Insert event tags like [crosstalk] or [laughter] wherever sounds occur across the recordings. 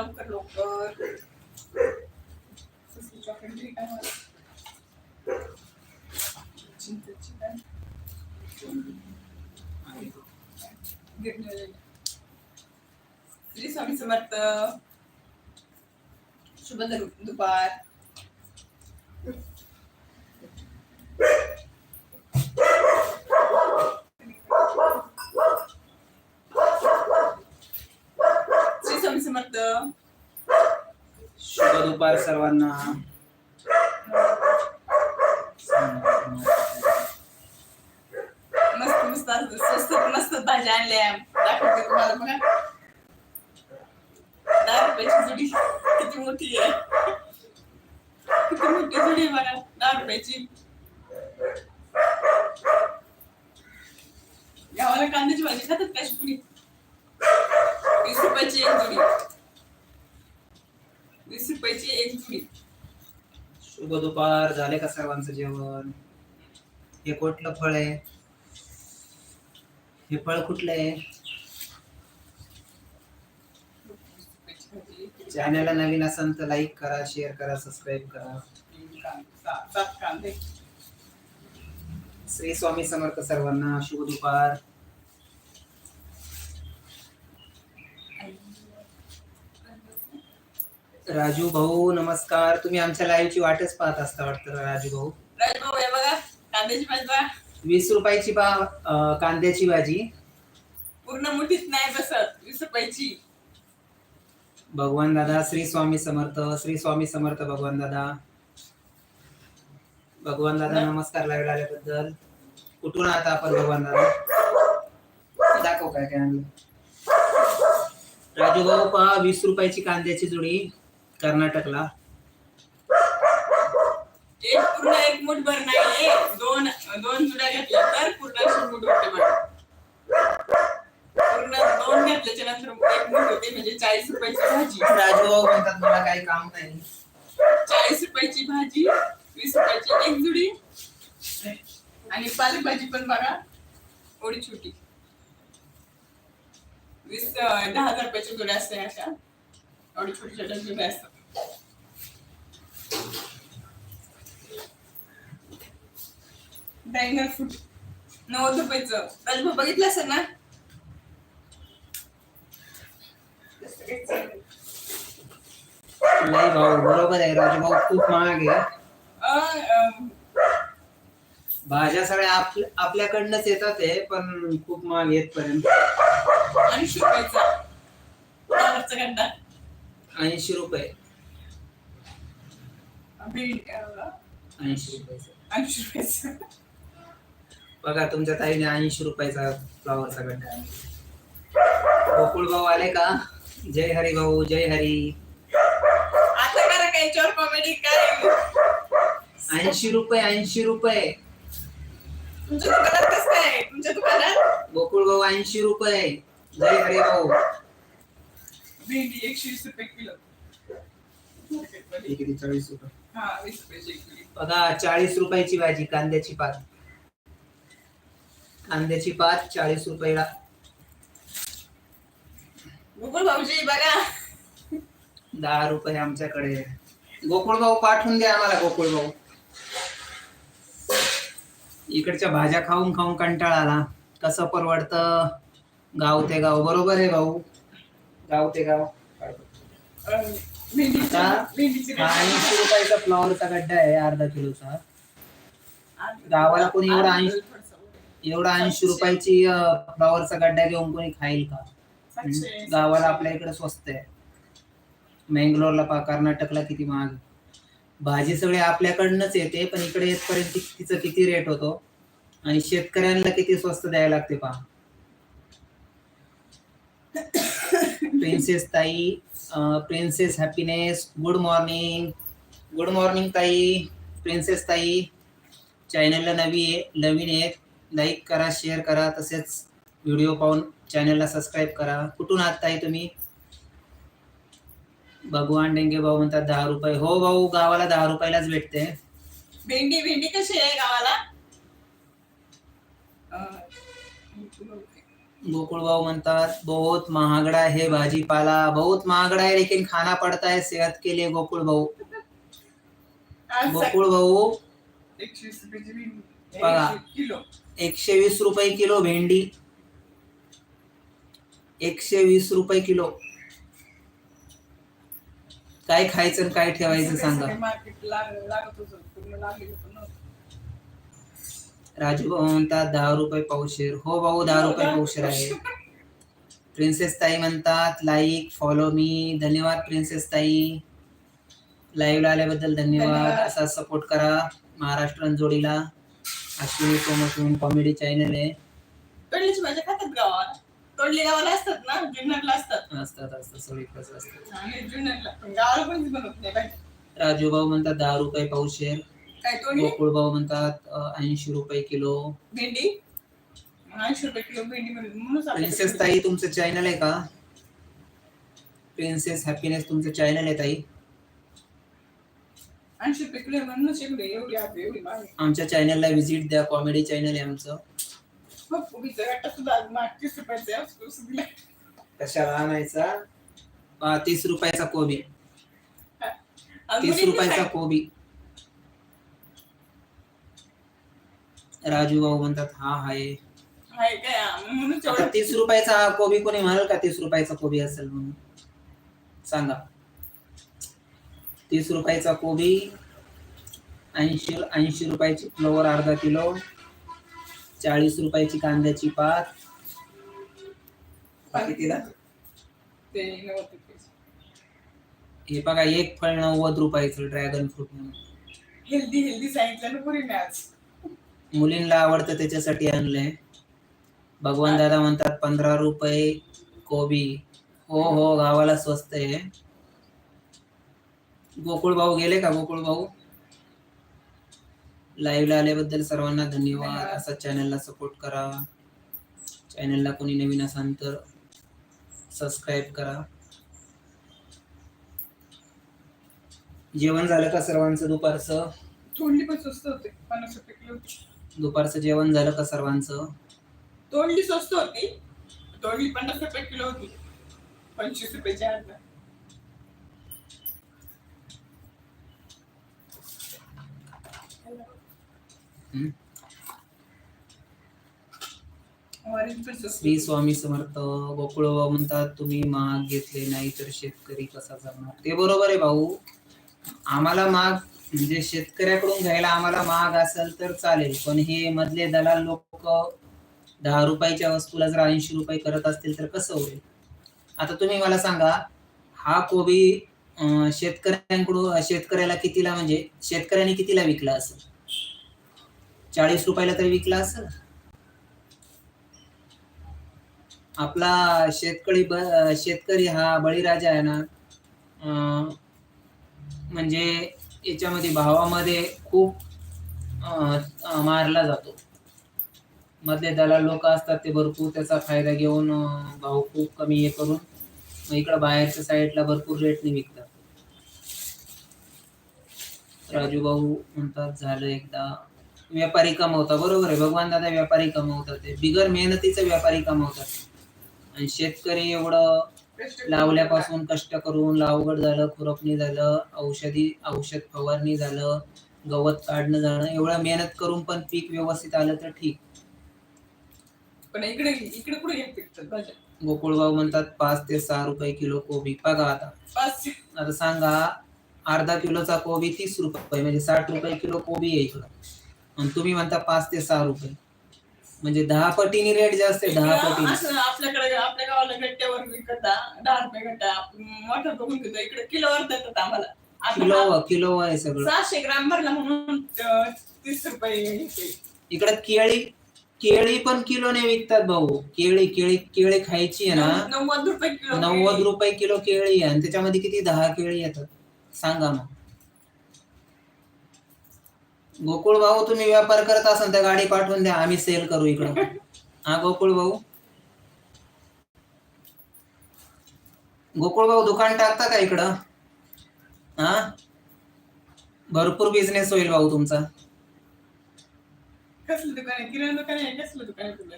लवकर लवकर. चॉकलेट आहे श्री स्वामी समर्थ. शुभ दु- दुपार श्री स्वामी समर्थ शुभ दुपार सर्वांना. मस्त मस्त स्वस्त मस्त भाज्या आणल्या. दाखवते तुम्हाला बघा. दहा रुपयाची जुडी. किती मोठी आहे. किती मोठी जुडी आहे बघा. दहा रुपयाची. गावाला कांद्याची भाजी खातात का शिकुडी वीस रुपयाची एक जुडी. रुपयाची एक जुडी शुभ दुपार. झाले का सर्वांचं जेवण? हे कुठलं फळ आहे? हे फळ कुठलं आहे? चॅनलला नवीन असेल तर लाईक करा शेअर करा सबस्क्राईब करा. श्री स्वामी समर्थ सर्वांना शुभ दुपार. राजू भाऊ नमस्कार. तुम्ही आमच्या लाईव्हची वाटच पाहत असता वाटतं राजू भाऊ? हे बघा कांद्याची भाजी बघा वीस रुपयाची पा अं, कांद्याची भाजी. पूर्ण मुठीत नाही बसत वीस रुपयाची. भगवान दादा श्री स्वामी समर्थ श्री स्वामी समर्थ भगवान दादा. भगवान दादा नमस्कार लाईव्ह आल्याबद्दल. कुठून आता आपण भगवान दादा? दाखव काय काय आणलं? राजू भाऊ पहा वीस रुपयाची कांद्याची जुडी. कर्नाटकला. एक पूर्ण एक मुठ भर नाही दोन दोन जुड्या घेतल्या तर पूर्ण अशी मुठ होते बघा. पूर्ण दोन घेतल्याच्या नंतर एक मुठ होते म्हणजे चाळीस रुपयाची भाजी. राजू भाऊ म्हणतात मला काही काम नाही. चाळीस रुपयाची भाजी वीस रुपयाची एक जुडी. आणि पालक भाजी पण बघा एवढी छोटी. वीस दहा हजार रुपयाची जुड्या असते अशा. एवढी छोटी छोट्या जुड्या असतात. ड्रॅगन फ्रूट नव्वद रुपयाचं. राजभाऊ बघितलं असेल ना? बरोबर आहे. राजू भाऊ खूप महाग आहे. भाज्या सगळ्या आपल्या आपल्याकडनंच येतात आहे पण खूप महाग येतपर्यंत फ्लावरचा गड्डा ऐंशी रुपये. ऐंशी रुपयाचं. ऐंशी रुपयाचं. बघा तुमच्या ताईने ऐंशी रुपयाचा फ्लावरचा गड्डा. गोकुळ भाऊ आले का? जय हरी भाऊ जय हरी. आता करा काय याच्यावर कॉमेडी काय? ऐंशी रुपये ऐंशी रुपये. तुमच्या दुकानात कसं काय तुमच्या दुकानात? गोकुळ भाऊ ऐंशी रुपये. जय हरी भाऊ. भेंडी एकशे वीस रुपये किलो. हे किती चाळीस रुपये. हा वीस रुपयाची एक किलो. बघा चाळीस रुपयाची भाजी कांद्याची पात. कांद्याची पात चाळीस रुपयाला. गुगल भाऊजी बघा. दहा रुपये आमच्याकडे. गोकुळ भाऊ पाठवून द्या आम्हाला गोकुळ भाऊ. इकडच्या भाज्या खाऊन खाऊन कंटाळा आला. कसं परवडतं? गाव ते गाव. बरोबर आहे भाऊ. गाव ते गाव. आता हा ऐंशी रुपयाचा फ्लॉवरचा गड्डा आहे अर्धा किलोचा. गावाला कोणी एवढा ऐंशी- एवढा ऐंशी रुपयाची फ्लॉवरचा गड्डा घेऊन कोणी खाईल का? गावाला आपल्या इकडे स्वस्त आहे. मँगलोरला पा कर्नाटकला किती महाग भाजी सगळी आपल्याकडनंच येते पण इकडे येतपर्यंत तिचं किती रेट होतो? आणि शेतकऱ्यांना किती स्वस्त द्यायला लागते पहा. प्रिन्सेस ताई princess happiness good morning good morning ताई प्रिन्सेस ताई. चॅनलला नवी आहे नवीन आहे. लाईक करा शेअर करा. तसेच व्हिडिओ पाहून चॅनलला सबस्क्राईब करा. कुठून आहात ताई तुम्ही? भगवान डेंगे भाऊ म्हणतात दहा रुपये. हो भाऊ गावाला दहा रुपयालाच भेटते. भेंडी भेंडी कशी आहे गावाला? भाऊ म्हणतात बहुत महागडा है भाजीपाला बहुत महागडा है लेकिन खाना पड़ता है सेहत के लिए गोकुळ भाऊ गोकुळ भाऊ बघा. एकशे वीस रुपये किलो भेंडी. एकशे वीस रुपये किलो. काय खायचं काय ठेवायचं सांगा मार्केट लागत होतं पूर्ण लागलेलं पण नव्हतं. राजू भाऊ म्हणतात दहा रुपये पावशेर. हो भाऊ दहा रुपये पावशेर आहे. [laughs] प्रिन्सेस ताई म्हणतात लाईक फॉलो मी धन्यवाद प्रिन्सेस ताई. लाईव्ह आल्याबद्दल धन्यवाद. धन्यवाद. असा सपोर्ट करा महाराष्ट्र जोडीला अश्विनी सोमसून कॉमेडी चॅनल आहे. तोडलीची भाज्या खातात गावाला तोडली गावाला असतात ना? जुन्नरला असतात. असतात असतात. सगळीकडे असतात. आणि जुन्नरला. पण गावाला कोणीच बनवत नाही. भाजी राजू भाऊ म्हणतात दहा रुपये पावशेर. काय गोकुळ भाऊ म्हणतात ऐंशी रुपये किलो. भेंडी? ऐंशी रुपये किलो भेंडी म्हणून प्रिन्सेस ताई तुमचं चॅनल आहे का? प्रिन्सेस हॅपीनेस तुमचं चॅनल आहे ताई. ऐंशी रुपये किलो म्हणूनच एवढी आमच्या चॅनलला व्हिजिट द्या कॉमेडी चॅनल आहे आमचं. माग तीस रुपयाचा? कशाला आणायचा? तीस रुपयाचा कोबी. तीस मुलींनी रुपयाचा कोबी. राजू भाऊ म्हणतात हा हाय. हाय काय? म्हणूनच आता एवढं तीस रुपयाचा हा कोबी कोणी म्हणाल का तीस रुपयाचा कोबी असेल म्हणून? सांगा. तीस रुपयाचा कोबी ऐंशी ऐंशी रुपयाची फ्लोअर अर्धा किलो चाळीस रुपयाची कांद्याची पात. कितीला ते. हे बघा एक फळ नव्वद रुपयाचं ड्रॅगन फ्रूट म्हणून. हेल्दी हेल्दी सांगितलं ना पुरी आज मुलींना आवडतं त्याच्यासाठी आणलंय. भगवान दादा म्हणतात पंधरा रुपये कोबी. हो हो गावाला स्वस्त आहे. गोकुळ भाऊ गेले का? गोकुळ भाऊ? लाईव्हला आल्याबद्दल सर्वांना धन्यवाद. असा चॅनलला सपोर्ट करा. चॅनलला कोणी नवीन असाल तर सबस्क्राईब करा. जेवण झालं का सर्वांचं दुपारचं? तोंडली पण स्वस्त होते. पन्नास रुपये किलो. दुपारचं जेवण झालं का सर्वांचं? तोंडली स्वस्त होती. तोंडली पन्नास रुपये किलो होती. पंचवीस हम्म? स्वस्त श्री स्वामी समर्थ गोकुळ भाऊ म्हणतात तुम्ही महाग घेतले नाही तर शेतकरी कसा जगणार? ते बरोबर आहे भाऊ. आम्हाला महाग म्हणजे शेतकऱ्याकडून घ्यायला आम्हाला महाग असेल तर चालेल. पण हे मधले दलाल लोक दहा रुपयाच्या वस्तूला जर ऐंशी रुपये करत असतील तर कसं होईल? आता तुम्ही मला सांगा हा कोबी शेतकऱ्यांकडून शेतकऱ्याला कितीला म्हणजे शेतकऱ्याने कितीला विकला असेल? चाळीस रुपयाला तरी विकला असेल? आपला शेतकरी ब- शेतकरी हा बळीराजा आहे ना म्हणजे याच्यामध्ये भावामध्ये खूप मारला जातो. मधले दलाल लोक असतात ते भरपूर त्याचा फायदा घेऊन भाव खूप कमी हे करून मग इकडं बाहेरच्या साईडला भरपूर रेटने विकतात. राजू भाऊ म्हणतात झालं एकदा. व्यापारी कमवता बरोबर आहे. भगवान दादा व्यापारी कमवतात ते. बिगर मेहनतीचा व्यापारी कमवतात. आणि शेतकरी एवढं लावल्यापासून कष्ट करून लावगड झालं खुरपणी झालं औषधी औषध फवारणी झालं गवत काढणं झालं एवढं मेहनत करून पण पीक व्यवस्थित आलं तर ठीक. पण इकडे इकडे कुठे घेत पिकतात भाज्या गोकुळभाऊ म्हणतात पाच ते सहा रुपये किलो कोबी. बघा आता. पाच आता सांगा अर्धा किलोचा कोबी तीस रुपये म्हणजे साठ रुपये किलो कोबी आहे इकडं. आणि तुम्ही म्हणता पाच ते सहा रुपये. म्हणजे दहा पटीने रेट जास्त आहे दहा पटीने. असं आपल्याकडे आपल्या गावाला गट्ट्यावर विकता दहा रुपये गट्टा. आपण मोठा बघून घेतो इकडे किलोवर देतात आम्हाला. आता हा किलो किलो आहे सगळं. सहाशे ग्राम भरला म्हणून अं, तीस रुपये घेते. इकडे केळी केळी पण किलोने विकतात भाऊ. केळी केळी केळी खायची आहे ना. नव्वद रुपये किलो नव्वद रुपये किलो केळी आहे. आणि त्याच्यामध्ये किती? दहा केळी येतात. सांगा मग. गोकुळ भाऊ तुम्ही व्यापार करत असाल तर गाडी पाठवून द्या. आम्ही सेल करू इकडं. हा गोकुळ भाऊ. गोकुळ भाऊ दुकान टाकता का इकडं? हा? भरपूर बिझनेस होईल भाऊ तुमचा. कसलं दुकान आहे? किराणा दुकान आहे? कसलं दुकान आहे तुला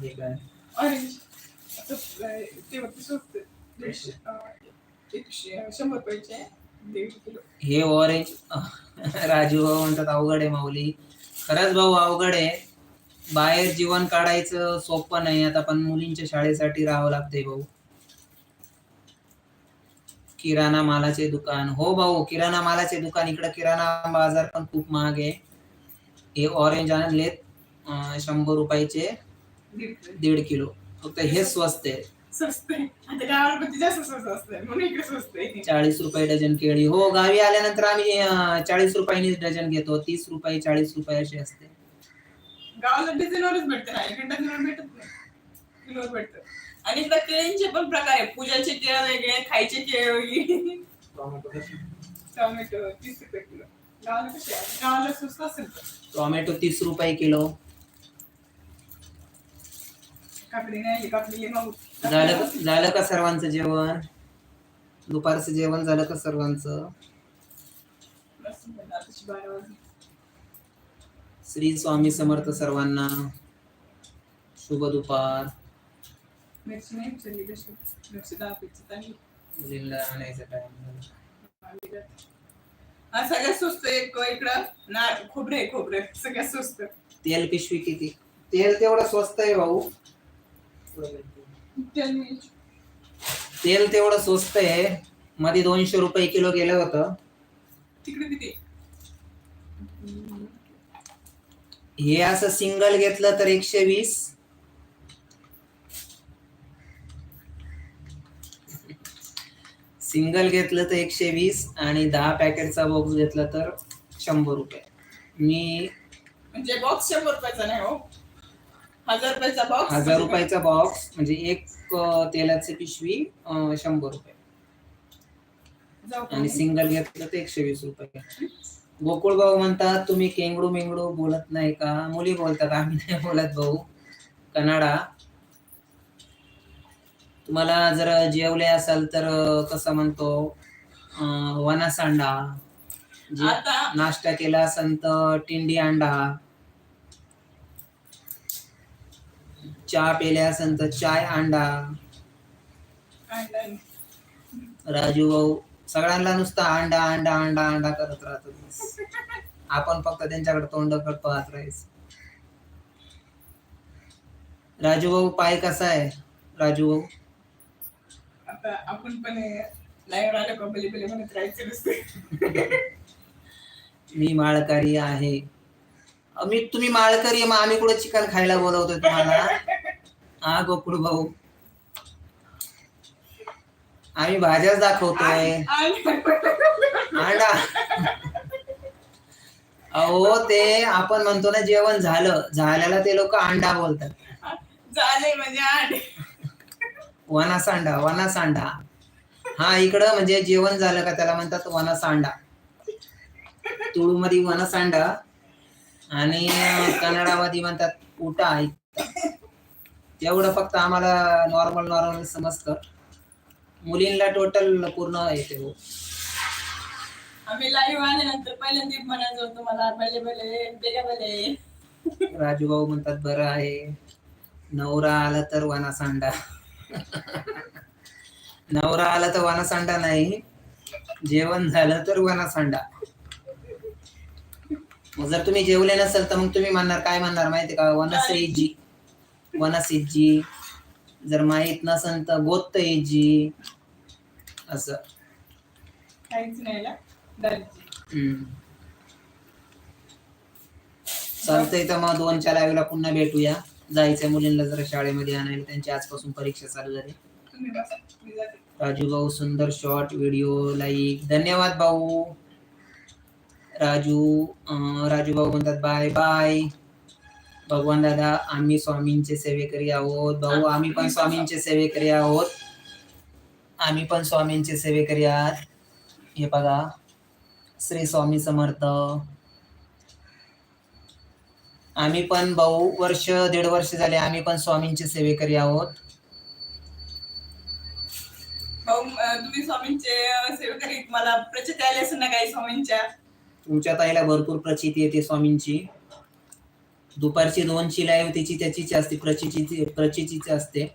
ठीक आहे ऑरेंज असं अं, ते वरती स्वस्त. दीडशे अं, एकशे शंभर रुपयाचे. हे ऑरेंज राजू भाऊ म्हणतात अवघड आहे माऊली. खरंच भाऊ अवघड आहे. बाहेर जीवन काढायचं सोपं नाही. आता पण मुलींच्या शाळेसाठी राहावं लागतंय भाऊ. किराणा मालाचे दुकान. हो भाऊ किराणा मालाचे दुकान. इकडे किराणा बाजार पण खूप महाग आहे. हे ऑरेंज आणलेत शंभर रुपयाचे दीड किलो दीड किलो. फक्त हे स्वस्त आहे. स्वस्त आहे आता गावाला जास्त स्वस्त असतं म्हणून इकडे स्वस्त आहे चाळीस रुपये डझन केळी. हो गावी आल्यानंतर आम्ही अं, चाळीस रुपयांनीच डझन घेतो. तीस रुपये चाळीस रुपये अशी असते. गावाला डझनवरच भेटतं. ना डझनवर भेटत नाही. किलोवर भेटतं. आणि केळींचे पण प्रकार आहे पूजाचे केळ वेगळे खायचे केळ वेगळे. टोमॅटो तीस रुपये किलो. गावाला कसे? आहे गावाला स्वस्त असेल तर. टोमॅटो तीस रुपये किलो. काकडी नाही काकडी मग झालं का- झालं का सर्वांचं जेवण? दुपारचं जेवण झालं का सर्वांचं? श्री स्वामी समर्थ सर्वांना शुभ दुपार. मिरची नाही उचलली कशी? मिरची दहा पिची चांगली. मुलींना आणायचा टाइम हा सगळ्यात स्वस्त एक इकडं. ना खोबरे खोबरे सगळ्यात स्वस्त तेल पिशवी किती? तेल तेवढं स्वस्त आहे भाऊ. तेल तेवढं स्वस्त आहे. मध्ये दोनशे रुपये किलो गेलं होतं. तिकडे किती हे असं सिंगल घेतलं तर एकशे वीस. सिंगल घेतलं तर एकशे वीस आणि दहा पॅकेटचा बॉक्स घेतला तर शंभर रुपये. मी म्हणजे बॉक्स शंभर रुपयाचा नाही हो. हजार रुपयाचा बॉक्स हजार रुपयाचा बॉक्स म्हणजे एक तेलाची पिशवी शंभर रुपये. आणि? सिंगल घेतलं तर एकशे वीस रुपये. गोकुळ भाऊ म्हणतात तुम्ही केंगडू मेंगडू बोलत नाही का? मुली बोलतात आम्ही नाही बोलत भाऊ. कन्नडा तुम्हाला जर जेवले असाल तर कसं म्हणतो वनासांडा नाश्ता केला असेल तर टिंडी अंडा. चहा पेल्या असेल तर चाय अंडा. राजू भाऊ सगळ्यांना नुसतं अंडा अंडा अंडा अंडा करत राहतो. आपण फक्त त्यांच्याकडे तोंड करत पाहत राहायचं. राजू भाऊ पाय कसा आहे? राजू भाऊ? आता आपण पण लाईव्ह आलं का? बली बली म्हणत राहायचं नसतं. मी माळकरी आहे. मी तुम्ही माळकरी मग आम्ही कुठे चिकन खायला बोलवतोय तुम्हाला? हा गोकुळ भाऊ. आम्ही भाज्याच दाखवतोय. अंडा अहो ते आपण म्हणतो ना जेवण झालं. झाल्याला ते लोक अंडा बोलतात. झाले म्हणजे वनासांडा वनासांडा. हा इकडं म्हणजे जेवण झालं का त्याला म्हणतात वनासांडा. तुळू मध्ये वनसांडा. आणि कन्नडामध्ये म्हणतात उटा तेवढं फक्त आम्हाला नॉर्मल नॉर्मल समजतं. मुलींना टोटल पूर्ण येते हो. आम्ही लाईव्ह आल्यानंतर पहिल्यांदा म्हणायचं होतं मला भले भले बेगा भले. राजूभाऊ म्हणतात बरं आहे. नवरा आला तर वनासांडा. नवरा आला तर वनासांडा नाही. जेवण झालं तर वनासांडा. मग जर तुम्ही जेवले नसेल तर मग तुम्ही म्हणणार काय म्हणणार माहिती का? वनसेजी वनसेजी जर माहीत नसेल तर गोत्तयजी असं. काहीच नाही ना? दालची हम्म. चालतंय तर मग दोनच्या लाईव्हला पुन्हा भेटूया. जायचंय मुलींना जरा शाळेमध्ये आणायला. त्यांची आजपासून परीक्षा चालू झाली. राजू भाऊ सुंदर शॉर्ट व्हिडिओ लाईक धन्यवाद भाऊ. राजू राजू भाऊ म्हणतात बाय बाय. भगवान दादा आम्ही स्वामींचे सेवेकरी आहोत. भाऊ आम्ही पण स्वामींचे सेवेकरी आहोत. आम्ही पण स्वामींचे सेवेकरी आहात. हे बघा श्री स्वामी समर्थ. आम्ही पण भाऊ वर्ष दीड वर्ष झाले आम्ही पण स्वामींचे सेवेकरी आहोत. भाऊ तुम्ही स्वामींचे सेवेकरी? मला प्रचित आले असं ना काही स्वामींच्या? तुमच्या ताईला भरपूर प्रचिती येते स्वामींची. दुपारची दोनची लाईव्ह तिची त्याचीच असते प्रचितीची प्रचितीची असते.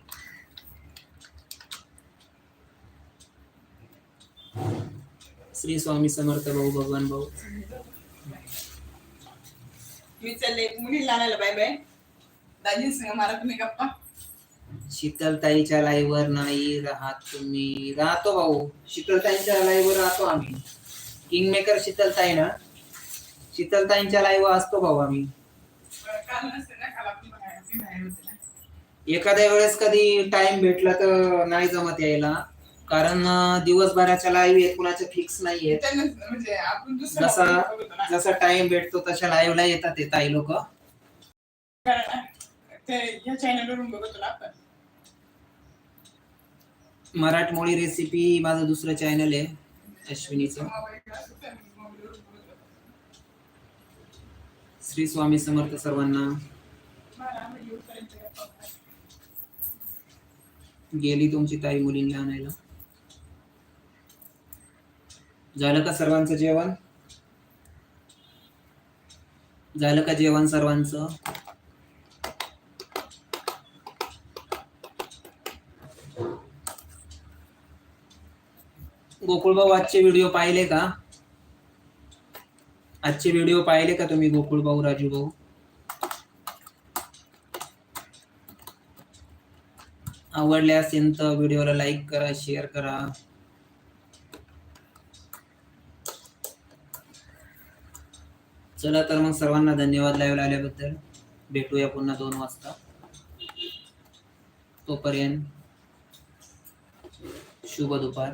श्री स्वामी समर्थ भाऊ भगवान भाऊ. मी चालले मुलीला आणायला बाय बाय दाजी संग मारा तुम्ही गप्पा. शीतल ताईच्या लाईव्ह वर नाही राहत तुम्ही. राहतो भाऊ. शीतल ताईच्या लाईव्ह वर राहतो आम्ही. किंग मेकर ना शीतलताईंच्या लाईव्ह असतो भाऊ आम्ही. मी एखाद्या वेळेस कधी टाइम भेटला तर नाही जमत यायला. कारण दिवसभराच्या लाईव्ह येत कुणाच्या फिक्स नाहीये. त्यांना जसा जसा टाइम भेटतो तशा लाईव्हला येतात ते ताई लोक. मराठमोळी रेसिपी माझं दुसरं चॅनल आहे. अश्विनीचं श्री स्वामी समर्थ सर्वांना. गेली तुमची ताई मुलींना आणायला. झालं का सर्वांचं जेवण? झालं का जेवण सर्वांचं? गोकुळभाऊ आजचे व्हिडिओ पाहिले का? आजचे व्हिडिओ पाहिले का तुम्ही गोकुळभाऊ राजू भाऊ आवडले असेल तर व्हिडिओला लाईक करा शेअर करा. चला तर मग सर्वांना धन्यवाद लाईव्ह आल्याबद्दल. भेटूया पुन्हा दोन वाजता. तोपर्यंत शुभ दुपार.